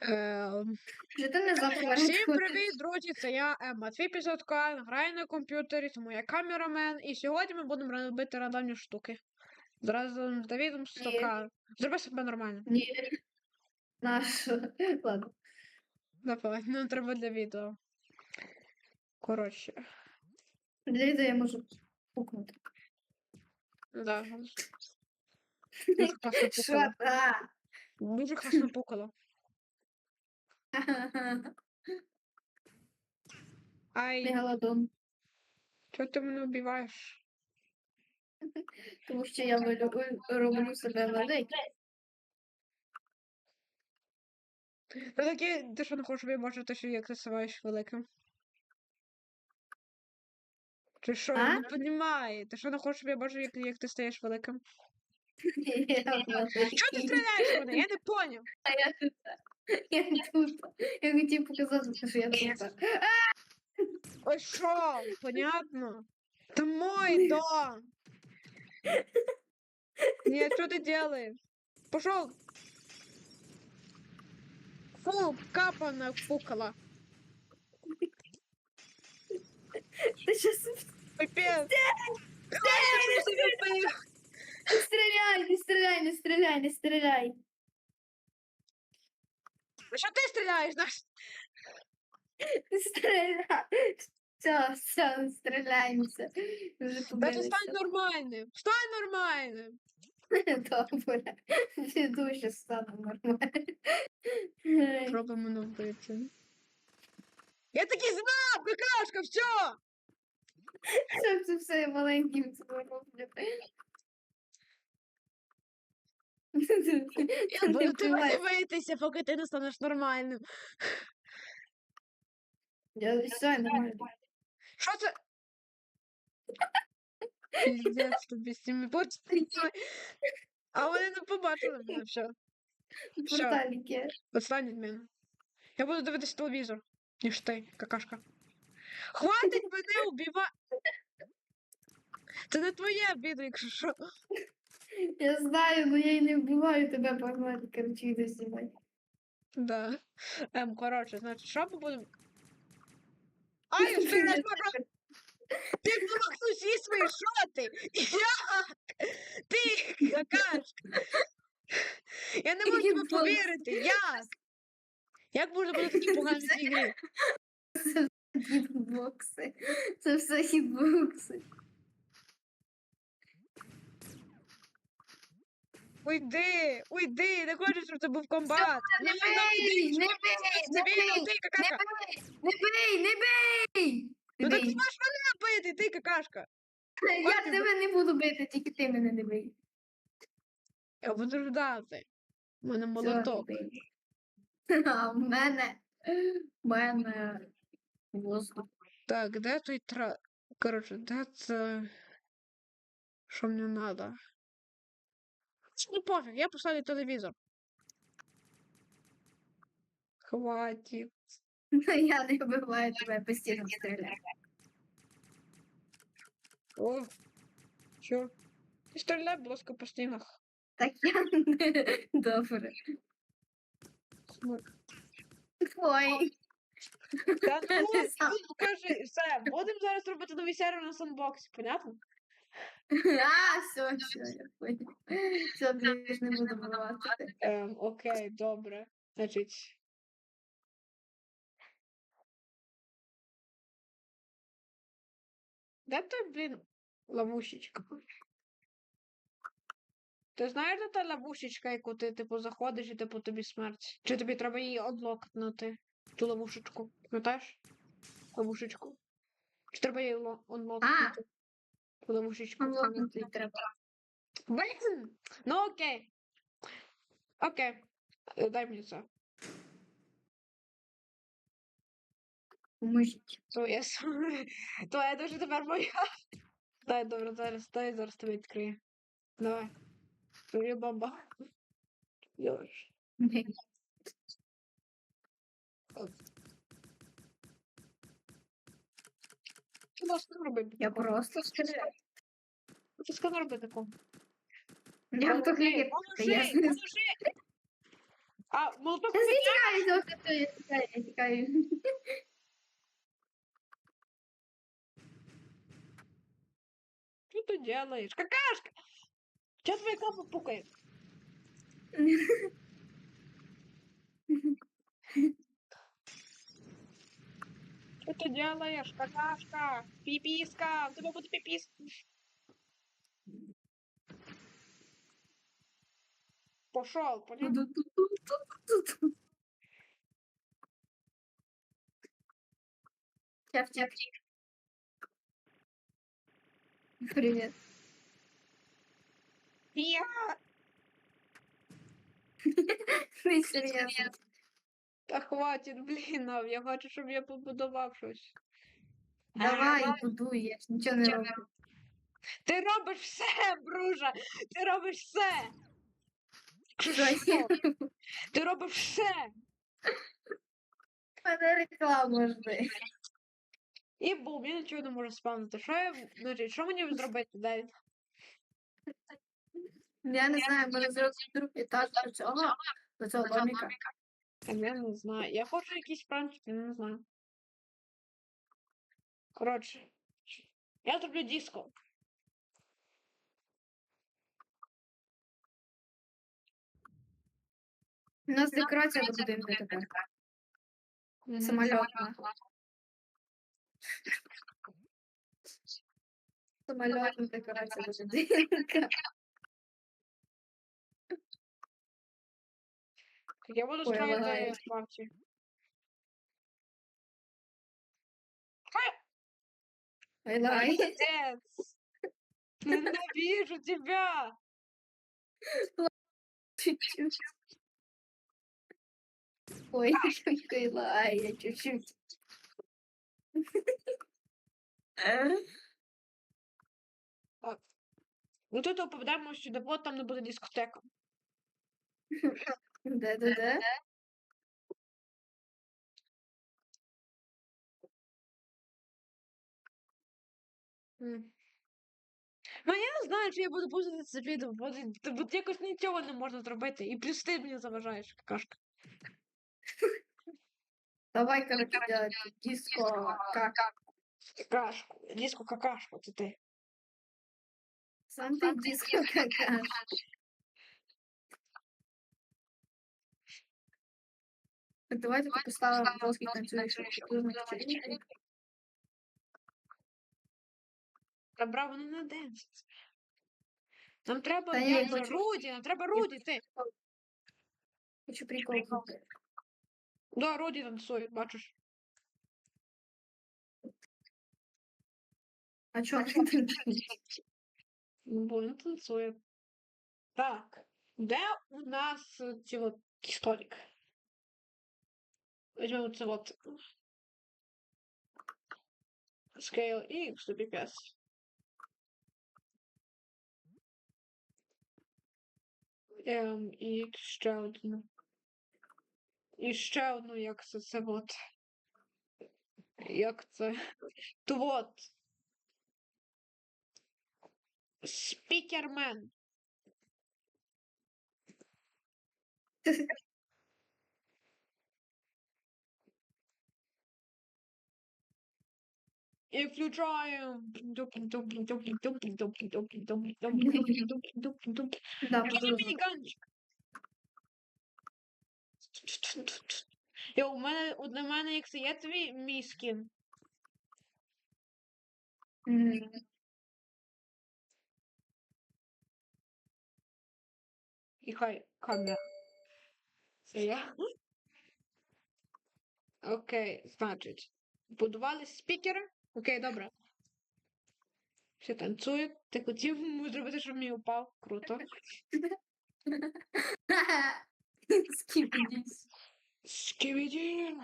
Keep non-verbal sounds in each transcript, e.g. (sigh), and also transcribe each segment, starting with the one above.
Ем, Чи ти не (laughs) Всім привіт, друзі! Це я Матвій Пізотка, граю на комп'ютері, тому я камерамен, і сьогодні ми будемо робити рандомні штуки. Зразу з Давідом Стока. Зроби себе нормально. Ні. Наш. (laughs) Ладно. Давай, ну треба для відео. Коротше. Для відео я можу пукнути. Да. (laughs) Дуже класно пукало. Дуже класно пукало. (laughs) Ай, Мегалодон. чого ти мене вбиваєш? (laughs) Тому що я вилю- роблю себе великим. Ти таке, ти що не хочеш вибачити, що як ти ставаєш великим? (laughs) Чи що, я не розумію. Ти що не хочеш вибачити, як, як ти стаєш великим? Чого ти стріляєш в мене? Я не поняв. А я тут. Я тут. Я хотів показати, що я тут. Ой, що? Понятно. Це мой дом. Нет, что ты делаешь? Пошел. Фу, капа пукала. Ти щас Пипец. Не стріляй, не стріляй, не стріляй, не стріляй. Что ты стреляешь? Наш? Не стріляй. Все, все, не стріляємося. Вже Да ты побилися. стань нормальным. Стань нормальным. Добре. Ти дуже стану нормально. Пробуй мене вбити. Я таки знав, какашка, все. Це це все я маленьким це роблю. Я буду тебе дивитися, поки ти не станеш нормальним. Я все нормально. Що це? Піздець тобі з цими почтами. А вони не побачили мене, все. Все, Порталіки. від мене. Я буду дивитися телевізор, ніж ти, какашка. Хватить мене убивати! Це не твоє відео, якщо що. Я знаю, але я й не вбиваю тебе погнати, короче, йду знімати. Да. Ем, коротше, значить, що ми будемо. Ай, стріляти можна! Ти вдруг усі свої шоти! Як? Ти, какашка! Я не можу тебе повірити! Як? Як можна бути такі погані в цій грі? Хітбокси. Це все хітбокси. Уйди! Уйди! Не хочу, щоб це був комбат! Не Ну, ну, бий! Не бий! Не бий! ти, Не какашка! Не бий! Не бий! Ну так ти можеш мене бити, ти какашка! (laughs) Я тебе не буду бити, тільки ти мене не бий. Я буду ждати. У мене молоток. (laughs) А в мене... В мене... Воздух. Так, де той тра... Коротше, де це... Що мені надо? (laughs) Ну пофіг, я поставлю телевізор. Хватит. Я не вбиваю тебе, постійно стріляю. О, що? Ти стріляй, будь ласка, по стінах. Так я (laughs) не... Добре. Ой. Та (laughs) ну, Ти сам. ну, кажи, все, будемо зараз робити новий сервер на сандбоксі, понятно? А, (laughs) все, все, я понял. Все, більш не буду. Ем, окей, добре. Значить. Де той, блін, ловушечка? Ти знаєш, де та ловушечка, яку ти, типу, заходиш і типу тобі смерть? Чи тобі треба її одлокнути? Ту ловушечку? Пам'ятаєш? Ловушечку? Чи треба її ло- онлокнути? Ту ловушечку. Лопнути треба. Блін! Ну окей. Окей. Е, Дай мені це. Поможіть. То я с- То я дуже тепер моя. Дай, добре, зараз, дай зараз тебе відкрию. Давай. Твоя баба. Йош. Що можеш робити? Я просто стріляю. Що сказав робити такого? Я в туалет. Поможи, Я поможи! (laughs) А, молоток Я тікаю, я тікаю, я тікаю. (laughs) Что ты делаешь? Какашка! Сейчас твоя капа пукает. (laughs) Что ты делаешь? Какашка! Пиписка! У тебя будет пипис. Пошел, понял? Чап, чап. Привет. Я! Ти серйозно? Та хватить, блін, а я хочу, щоб я побудував щось. Давай, будуй, я ж нічого не роблю. Ти робиш все, бружа! Ти робиш все! Що? Ти робиш все! мене реклама жди. І бум, я нічого не можу спавнити. Що я, значить, що мені зробити далі? Я не знаю, може зробити другий етаж до цього, до цього доміка. Я не знаю. Я хочу якісь пранчики, не знаю. Коротше. Я зроблю диско. У нас декорація до будинку тепер. Самольотна. Самольотна декорація до будинку. Я буду Ой, строїти лагає. партію. Ай-лай. Молодец! Ненавижу тебя! Чуть-чуть. Ой, (laughs) ай-лай, я чуть-чуть. Ну тут оповідаємо, що допот там не буде дискотека. (laughs) Де-де-де? М. Ну я знаю, чи я буду пустити це відео, бо т- бо якось нічого не можна зробити. І плюс ти мені заважаєш, какашка. Давай, короче, делать диско как Какашку. Диско какашку, це ти. сам ты диско (laughs) какаш. Так давай тут поставим плоский танцующий вечеринку. Та браво, не на денс. Нам треба Та я як хочу- Руді, нам треба Руді, ти. Хочу прикол. зробити. Да, Руді танцює, бачиш. А чё он (laughs) танцует? Ну, бо він танцює. Так, де у нас е, ці от столик? Візьмемо це от. Scale і XPS. Ем, і ще одну. І ще одну, як це, це от. Як це? То от. Спікермен. (laughs) І включаємо. Мініганчик. І у мене, от на мене, як це є твій мій скін. І хай камера. Це я. Окей, значить. Будували спікери. Окей, добре. Все танцюють. Ти хотів зробити, щоб мій упав. Круто. Скипидись. Скибиди!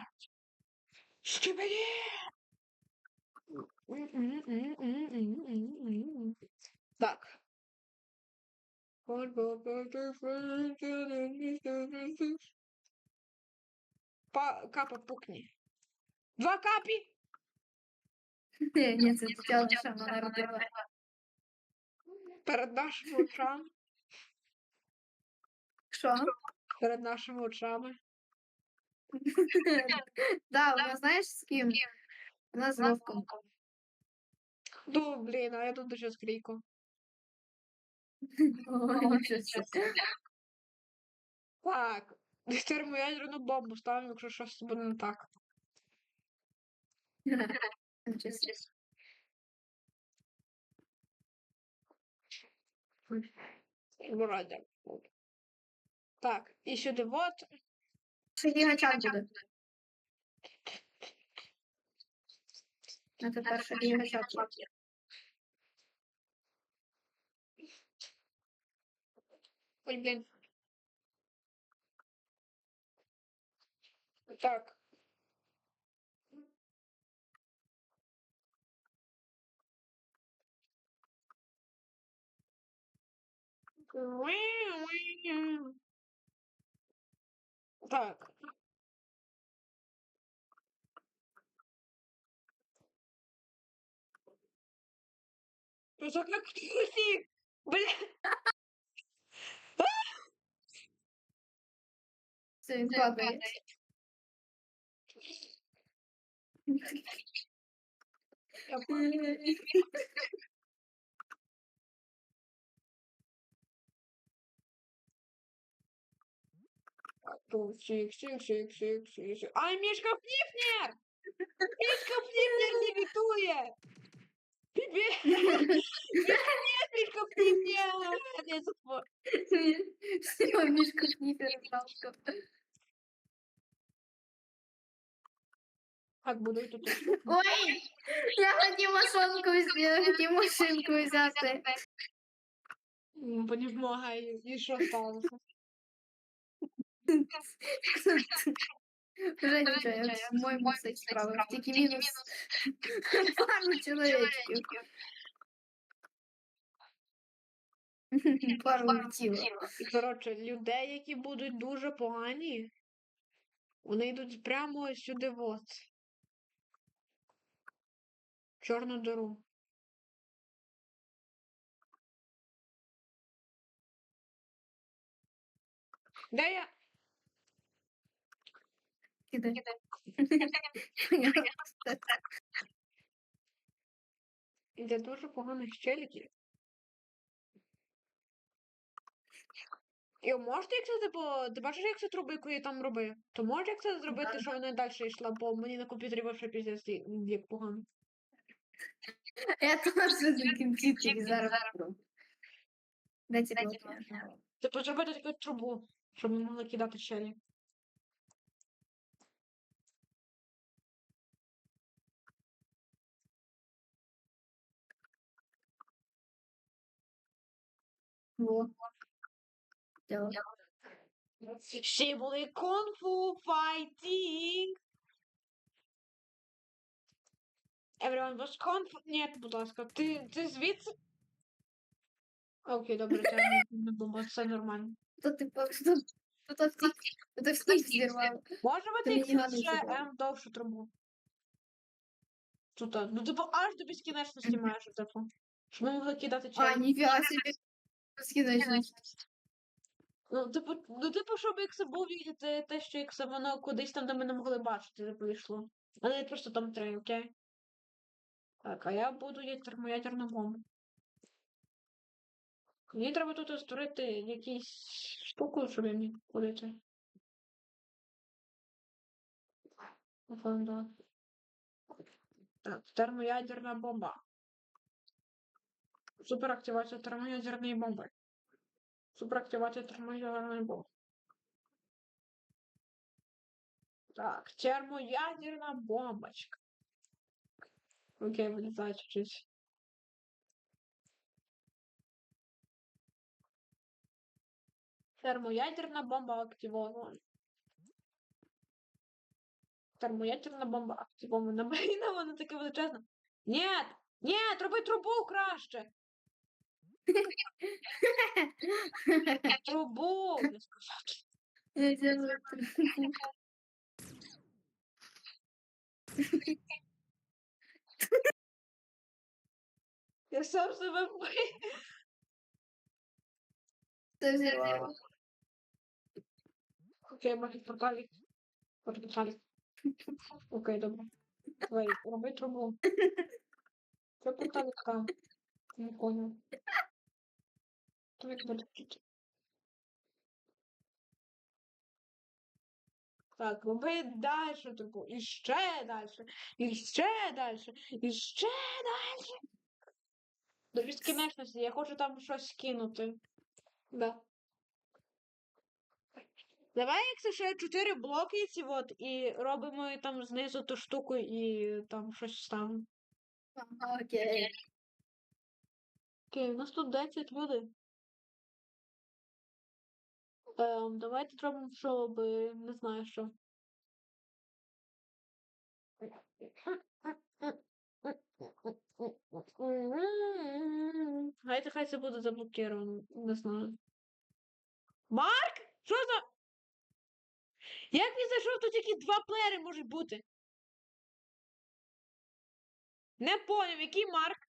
Скибиди! Так. Па, капа пукни. Два капі! Ні, ні, це дитя лише вона народила. Перед нашим очам. Що? перед нашими очами. (laughs) Да, вона знаєш з ким? Вона з Вовком. Ну, блін, а я тут ще з крійком. (laughs) Ой, нічого собі. Так. Термоядерну бомбу ставимо, якщо щось буде не так. (laughs) Нічого собі. Вроде. Так, і сюди вот. Ще гігачат буде. А тепер ще гігачат є. Ой, блін. Так. Так. Ну, так как ты, Бля, Все, він падає. я Тут сик, сик, сик, сик, сик, сик. Ай, Мишка Флипнер! Мишка Флипнер левитует! (laughs) Пипец! Нет, Мишка Флипнер! Все, мішку шніфер жалко. Как буду тут? Ой! Я хотів машинку я хотів машинку взяти. М, Понемагаю. И что сталося? (laughs) Вже нічого, я все справив. Тільки мінус пару чоловічків. Пару летіло. Коротше, людей, які будуть дуже погані, вони йдуть прямо сюди от. В Чорну диру. Де я? Іде. Де дуже поганих челіків. І можете, якщо типу, ти бачиш, як це трубу, яку там робив? То може як це зробити, що вона далі йшла, бо мені на комп'ютері вообще піздець як погано. Я теж комп'ютері зараз. Де ці блоки? Типу таку трубу, щоб ми могли кидати челі. Во. Всі були кунг-фу файтінг. Everyone was kung-fu... Ні, будь ласка, ти, ти звідси? Окей, добре, це не- не думаю, нормально. То ти по- то- то- то всіх- то всіх зірвав. Може Ти мені ще. М довшу трубу. Тут, а, ну типу, аж до безкінечності (laughs) майже, типу. Щоб ми могли кидати А, ніфіга собі. Скінечність. Ну, типу, ну, типу, щоб як це був видіти те, що як це воно кудись там, де ми не могли бачити, типу, йшло. А не просто там три, окей? Так, а я буду є термоядерну бомбу. Мені треба тут створити якісь штуку, щоб я міг ходити. Так, термоядерна бомба. Суперактивація термоядерної бомби. Суперактивація термоядерної бомби. Так, термоядерна бомбочка. Окей, вылезай чуть-чуть. Термоядерна бомба активована. Термоядерна бомба активована. (laughs) Блін, вона таке величезна. Нет! Нет, роби трубу краще! Трубу! Я сказав. Я зірвав. Я сам себе вбив. Це зірвало. Окей, може порталік. Порталік. Окей, добре. Давай, роби трубу. Це порталік там. Не понял. Так, буде чуть. Так, роби далі трубу. І ще далі. І ще далі. І ще далі. До безкінечності. Я хочу там щось кинути. Да. Давай, якщо ще чотири блоки ці от, і робимо там знизу ту штуку і там щось. Ага, Окей. Окей, у нас тут 10 люди. Ем, давайте зробимо, щоб не знаю що. Хай, хай це буде заблокировано, не знаю. Марк? Що за? Як він зайшов, тут тільки два плеєри можуть бути? Не поняв, який Марк?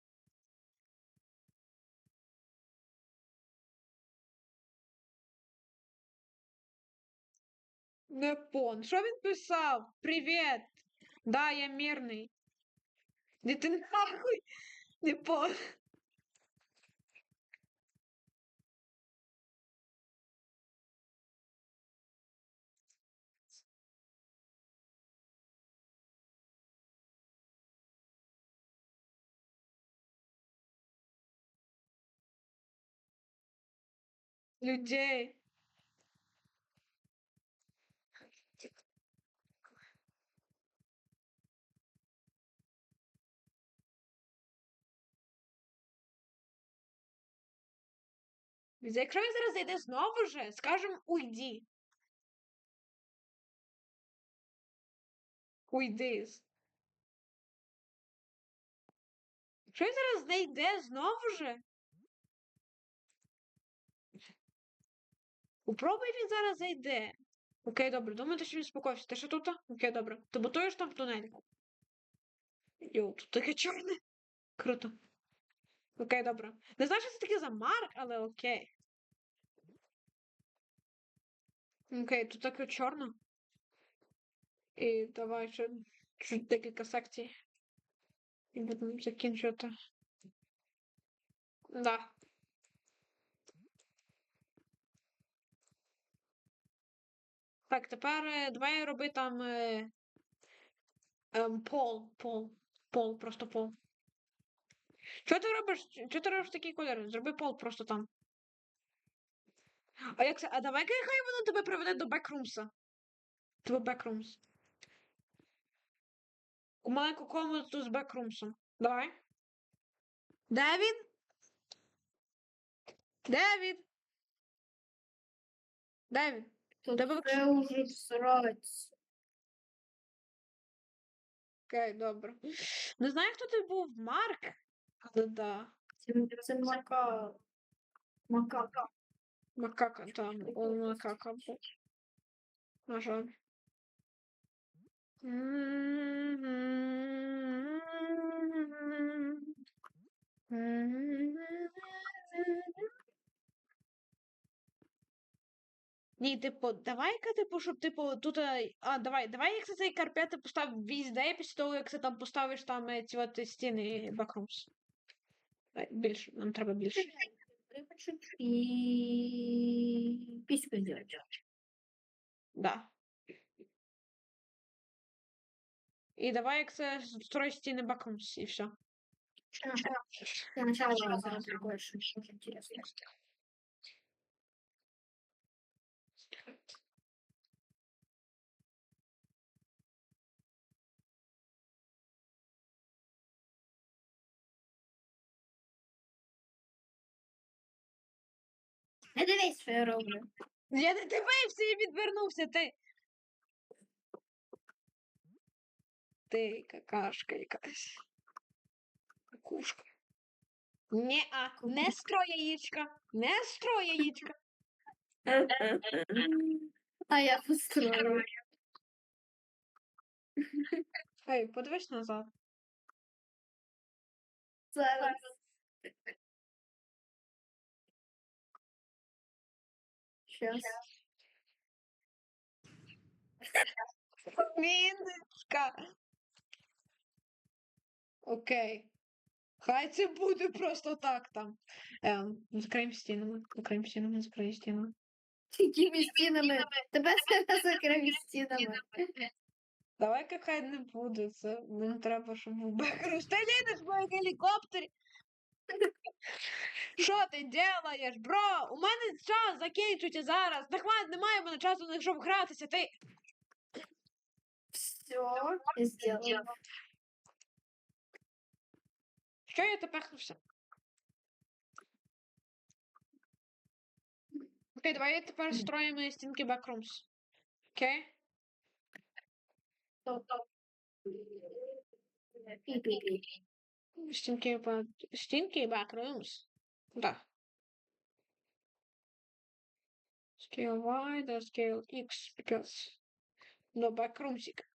Не пон. Що він писав? Привіт. Да, я мирний. Де ти нахуй? Не пон. Людей. Якщо він зараз зайде знову же, скажем уйди. Уйди. Якщо він зараз зайде знову же. Попробуй він зараз зайде. Окей, добре, думаєте, що він спокійся. Ти що тут? Окей, добре. Ти бутуєш там в тунельку? Йоу, тут таке чорне. Круто. Окей, добре. Не знаю, що це таке за марк, але окей. Окей, тут таке чорно. І давай ще чуть декілька секцій. І будемо закінчувати. Да. Так, тепер е, давай роби там е, ем, пол, пол, пол, просто пол. Що ти робиш? Чого ти робиш такий кольор? Зроби пол просто там. А як це? А давай-ка хай воно тебе приведе до бекрумса. Тебе бекрумс. У маленьку комнату з бекрумсом. Давай. Де він? Де він? Де він? Тебе все уже всрать. Окей, добре. Не знаю, хто ти був, Марк, але да. Це, це мака. Макака. Макака, там, он макака був. На. Ні, типу, давай-ка, типу, щоб, типу, тут. е, А, давай, давай, якщо цей карпет ти постав візде, після того, як ти там поставиш там ці от стіни бакрумс. Більше, нам треба більше. Чуть и письку сделать. Да. І давай, це строй стіни баком, і все. Сначала, начала сразу больше очень Не дивись, що я роблю. Я не дивився і відвернувся, ти. Ти какашка якась. Кукушка. Не-а, не строй яєчка, не строй яєчка. А я построю. Ей, подивись назад. Зараз. Сейчас. (laughs) Міночка. Окей. Хай це буде просто так там. Ем, закриємо стінами, закриємо стінами, закриємо стінами. Якими стінами? Тебе себе (laughs) закрив стінами. Давай хай не буде. Це мені треба, щоб був бекрус. Ти їдеш в моєму гелікоптері. Що ти делаєш, бро? У мене час закінчується зараз. Не хватить, немає в мене часу, на щоб гратися. Ти Все, я сделала. що я тепер все? Окей, давай тепер строїмо стінки бекрумс. Окей? Пі-пі-пі. Стінки, ба- стінки backrooms. Да. Scale Y, да, scale X, because no backroomsик.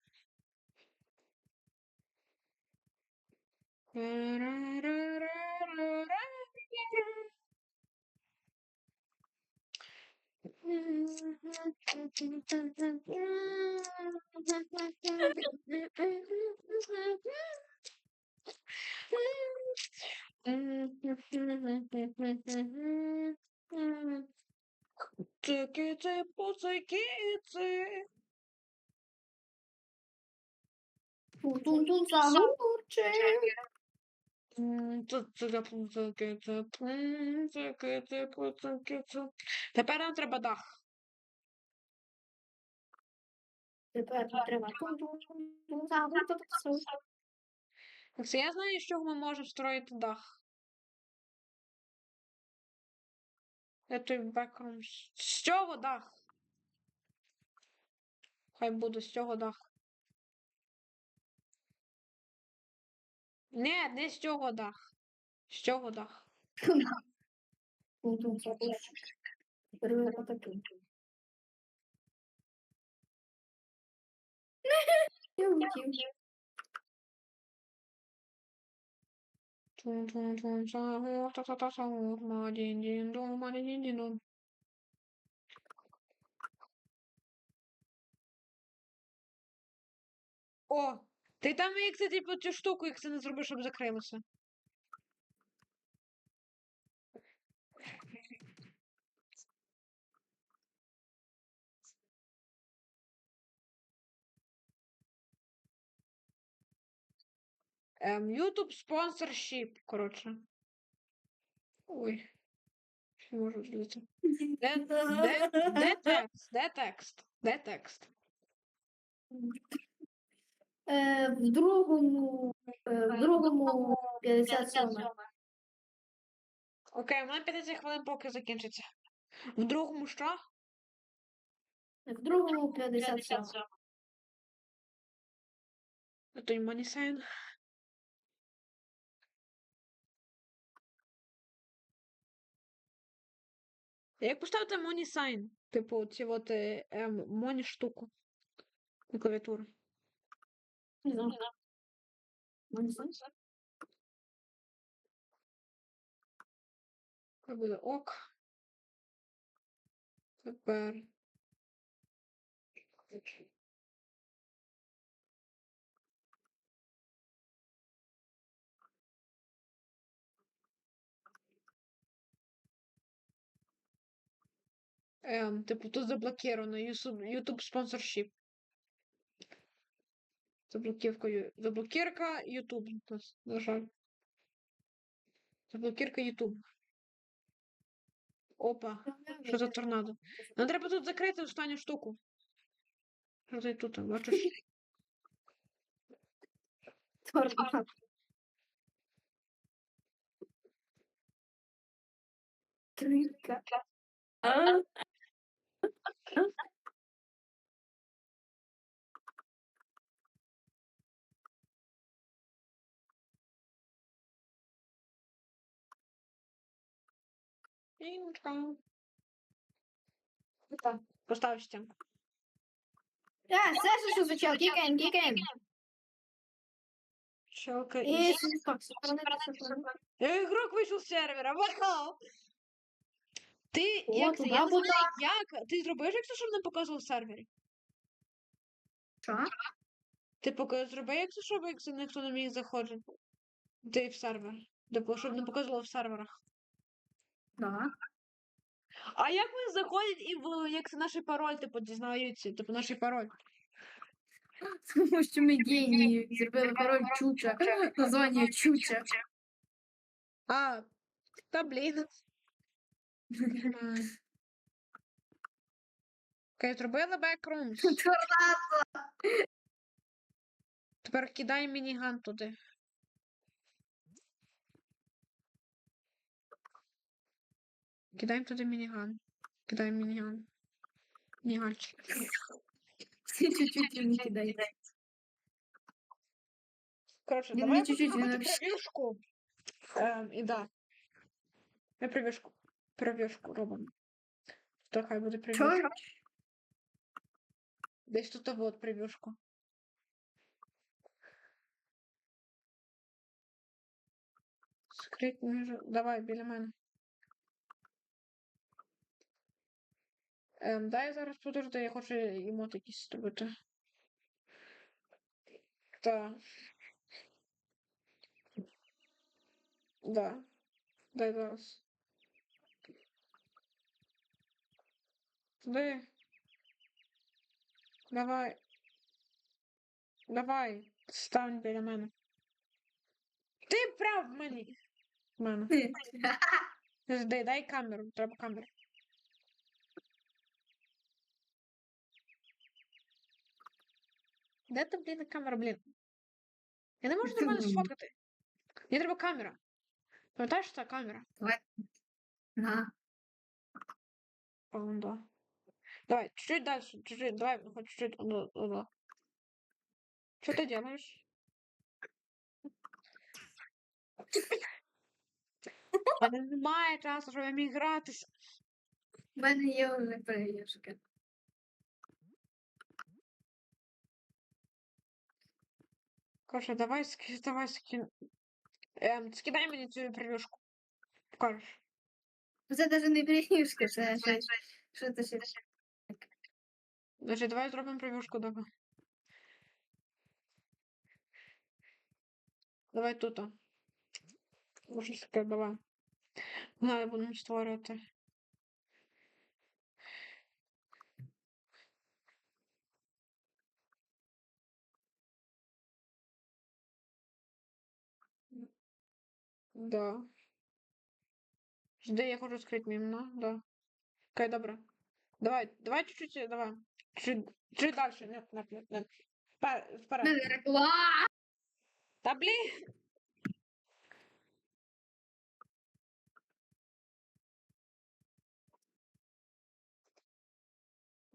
Цики-ци, пуцики-ци. Тун-тун загурче. Цики-ци, пуцики-ци, пуцики-ци, пуцики-ци. Тепер нам треба дах. Тепер тут треба тун-тун. Це я знаю, з чого ми можемо строїти дах. Той бекрум. З чого дах? Хай буде з цього дах. Не, не з цього дах. З цього дах. (laughs) О, ти там як це типу цю штуку, як це не зробиш, щоб закрилося. YouTube спонсоршіп, коротше. Ой. Що можу злити? Де, де, де текст? Де текст? Де текст? Е, В другому, е, в другому 57. Окей, у мене 50 хвилин поки закінчиться. В другому що? В другому 57. А той манісайн. Як поставити монісайн? Типу, ці от е, ем, моні штуку на клавіатуру. Не знаю. Money Sign? Хай буде ок. Тепер. Ем, типу, тут заблокировано YouTube, спонсоршіп. Заблокировка, ю- заблокировка YouTube, на жаль. Заблокировка YouTube. Опа, що за торнадо? Нам треба тут закрити останню штуку. Що ти тут, бачиш? Торнадо. Трика. А? Інтро. Так, поставь стінку. А, Саша, що звучав? Кікаємо, кікаємо. Щелка І і... сохранити. Е, Ігрок вийшов з сервера, вау! Ти, О, як це, туди я не буде. знаю, як? Ти зробиш, якщо щоб не показував в сервері? Що? Ти поки зроби, якщо щоб як це ніхто не міг заходити. Ти в сервер. Типу, щоб не показувало в серверах. Да. А як вони заходять і в як це наш пароль, типу, дізнаються, типу наш пароль. Тому що ми генії зробили пароль Чуча. Названня Чуча. А, та блін. Окей, зробили бекрумс. (laughs) Торнадо. Тепер кидай мініган туди. Кидаємо туди мініган. Кидаємо мініган. Мініганчик. Чуть-чуть не кидайте. Коротше, давай чуть-чуть не- Ем, і да. Ми прев'юшку. Прев'юшку робимо. То хай буде. Чого? Десь тут от прев'юшку. Скрить між... Давай, біля мене. Ем, дай зараз подожди, я хочу емот якийсь зробити. Так. Да. Дай зараз. Туди. Давай. Давай. Стань біля мене. Ти прав в мені. В мене. Жди, дай камеру, треба камеру. Де ти, блін, камера, блін? Я не можу нормально сфоткати. Мені треба камера. Пам'ятаєш, що це камера? На. О, да. Давай, чуть-чуть дальше, чуть-чуть, давай, ну, хоть чуть-чуть, ну, ну. Что ты делаешь? У мене немає часу, щоб я міг гратися. У мене є вже перевірка. Короче, давай, ски- давай, скин... Ем, скидай мені цю прев'юшку. Покажеш. Це навіть не перевірка, це щось. Що це ще? Значить, давай зробимо прев'юшку, давай. Давай тут. Може, таке, давай. Давай будемо створювати. Да. Жди, я хочу скрыть мимо, да. Окей, добре. Давай, давай чуть-чуть, э, давай. Чуть дальше, нет, нет, нет, нет. Впер- У Вперед. реклама. Та блін.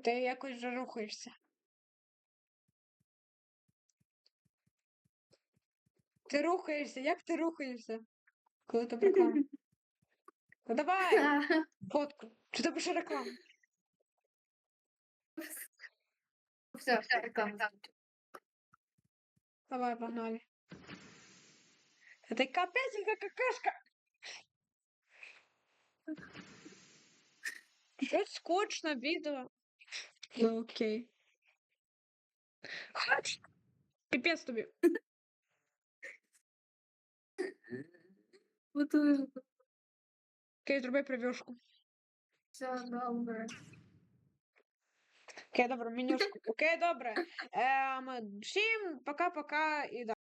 Ти якось вже рухаєшся. Ти рухаєшся, як ти рухаєшся? Коли ти реклама? Ну давай, (laughs) фотку. Чи тебе ще реклама? Все, все, реклама. Давай, погнали. Та ти капець, яка какашка. Щось скучно відео. Ну окей. Хоч. Піпець тобі. Готую. (laughs) Окей, зроби прев'юшку. Все добре. Окей, добре, менюшку. Окей, добре. Ем, всім пока-пока і да.